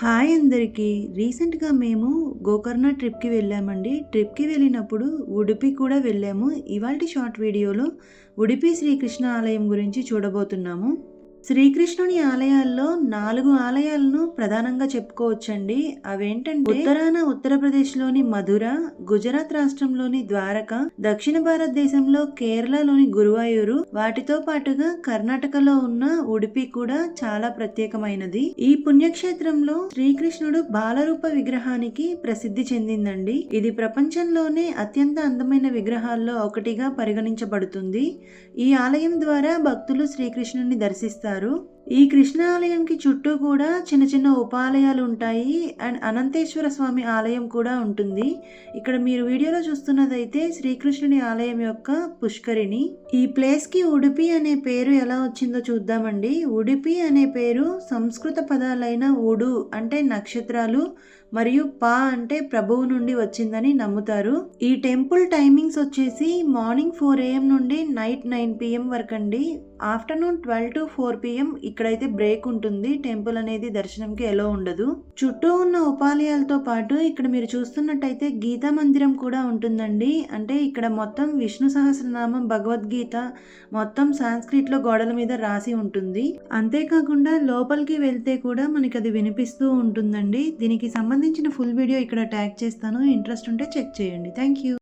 Hi అందరికీ. రీసెంట్గా మేము గోకర్ణ ట్రిప్కి వెళ్ళామండి. ట్రిప్కి వెళ్ళినప్పుడు ఉడిపి కూడా వెళ్ళాము. ఇవాళ షార్ట్ వీడియోలో ఉడిపి శ్రీకృష్ణ ఆలయం గురించి చూడబోతున్నాము. శ్రీకృష్ణుని ఆలయాల్లో నాలుగు ఆలయాలను ప్రధానంగా చెప్పుకోవచ్చండి. అవేంటంటే ఉత్తరాన ఉత్తరప్రదేశ్లోని మధుర గుజరాత్ రాష్ట్రంలోని ద్వారక దక్షిణ భారతదేశంలో కేరళలోని గురువాయూరు వాటితో పాటుగా కర్ణాటకలో ఉన్న ఉడిపి కూడా చాలా ప్రత్యేకమైనది. ఈ పుణ్యక్షేత్రంలో శ్రీకృష్ణుడు బాలరూప విగ్రహానికి ప్రసిద్ధి చెందిందండి. ఇది ప్రపంచంలోనే అత్యంత అందమైన విగ్రహాల్లో ఒకటిగా పరిగణించబడుతుంది. ఈ ఆలయం ద్వారా భక్తులు శ్రీకృష్ణుని దర్శిస్తారు. ఉంటారు ఈ కృష్ణ ఆలయంకి చుట్టూ కూడా చిన్న చిన్న ఉపాలయాలు ఉంటాయి అండ్ అనంతేశ్వర స్వామి ఆలయం కూడా ఉంటుంది. ఇక్కడ మీరు వీడియోలో చూస్తున్నదైతే శ్రీకృష్ణుని ఆలయం యొక్క పుష్కరిణి. ఈ ప్లేస్కి ఉడిపి అనే పేరు ఎలా వచ్చిందో చూద్దామండి. ఉడిపి అనే పేరు సంస్కృత పదాలైన ఉడు అంటే నక్షత్రాలు మరియు పా అంటే ప్రభువు నుండి వచ్చిందని నమ్ముతారు. ఈ టెంపుల్ టైమింగ్స్ వచ్చేసి మార్నింగ్ ఫోర్ ఏఎం నుండి నైట్ నైన్ పిఎం వరకు అండి afternoon twelve to four PM ఇక్కడైతే బ్రేక్ ఉంటుంది. టెంపుల్ అనేది దర్శనంకి ఎలా ఉండదు. చుట్టూ ఉన్న ఉపాలయాలతో పాటు ఇక్కడ మీరు చూస్తున్నట్టయితే గీతా మందిరం కూడా ఉంటుందండి. అంటే ఇక్కడ మొత్తం విష్ణు సహస్రనామం భగవద్గీత మొత్తం సాంస్క్రిట్లో గోడల మీద రాసి ఉంటుంది. అంతేకాకుండా లోపలికి వెళ్తే కూడా మనకి అది వినిపిస్తూ ఉంటుందండి. దీనికి సంబంధించిన ఫుల్ వీడియో ఇక్కడ ట్యాగ్ చేస్తాను. ఇంట్రెస్ట్ ఉంటే చెక్ చేయండి. Thank you